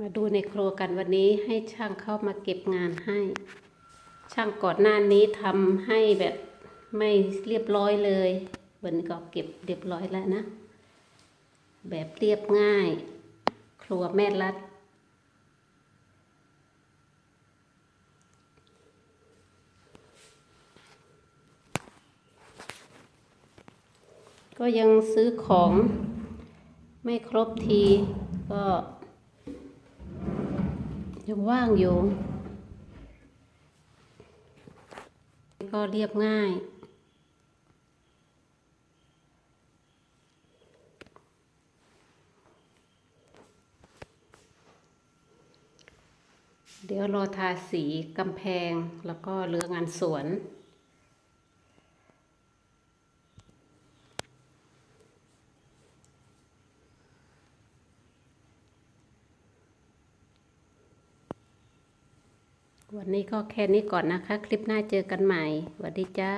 มาดูในครัวกันวันนี้ให้ช่างเข้ามาเก็บงานให้ ช่างก่อนหน้านี้ทำให้แบบไม่เรียบร้อยเลย วันนี้ก็เก็บเรียบร้อยแล้วนะ แบบเรียบง่าย ครัวแม่รัด ก็ยังซื้อของไม่ครบทีก็ ยังว่างอยู่ ก็เรียบง่ายเดี๋ยวรอทาสีกำแพงแล้วก็เรืองานสวน วันนี้ก็แค่นี้ก่อนนะคะ คลิปหน้าเจอกันใหม่สวัสดีจ้า